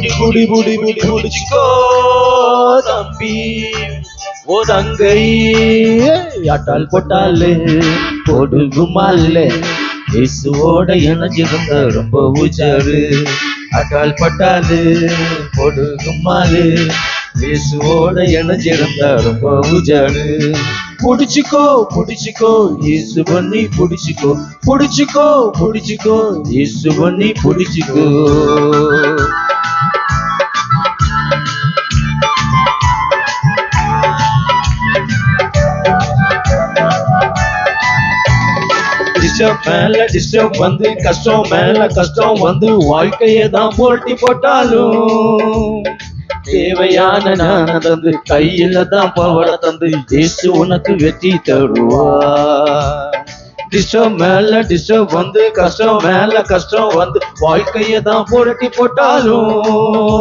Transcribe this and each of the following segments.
புடி புடி புடி புடி புடிச்சுக்கோ தம்பி. ஓ தங்கை. அட்டால் போட்டாலே போடு குமாலே இயேசுவோட இணைஞ்சிருந்த ரொம்ப உஜாரு. அட்டால் பட்டாலு போடுகுமாலு இயேசுவோட இணைஞ்சிருந்த ரொம்ப உஜாரு. புடிச்சுக்கோ புடிச்சுக்கோ. இயேசு பண்ணி புடிச்சுக்கோ. புடிச்சுக்கோ புடிச்சுக்கோ. இயேசு பண்ணி புடிச்சுக்கோ. டிஸ்டர்ப் மேல டிஸ்டர்ப் வந்து கஷ்டம் மேல கஷ்டம் வந்து வாழ்க்கையை தான் போட்டி போட்டாலும். தேவையான ஞான தந்து கையில தான் பவள தந்து இயேசு உனக்கு வெற்றி தருவா டிஸ்டர்ப் மேல டிஸ்டர்ப் வந்து கஷ்டம் மேல கஷ்டம் வந்து வாழ்க்கையை தான் புரட்டி போட்டாலும்.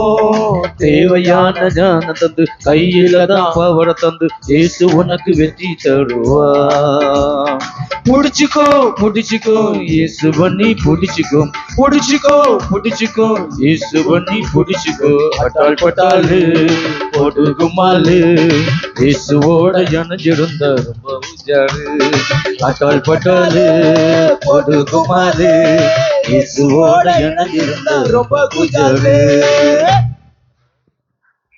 தேவையான ஞான தந்து கையில தான் பவள தந்து இயேசு உனக்கு வெற்றி தருவா. புடிச்சுக்கோ புடிச்சுக்கோ. இயேசு பண்ணி புடிச்சுக்கோ. புடிச்சுக்கோ புடிச்சுக்கோ. இயேசு பண்ணி புடிச்சுக்கோ. அட்டால் பட்டாலு போடு கும்மாலு இயேசுவோட இணைஞ்சிருந்த ரொம்ப உஜாரு பட்டாலு போடு கும்மாலு இயேசுவோட இணைஞ்சிருந்த ரொம்ப குஜாரு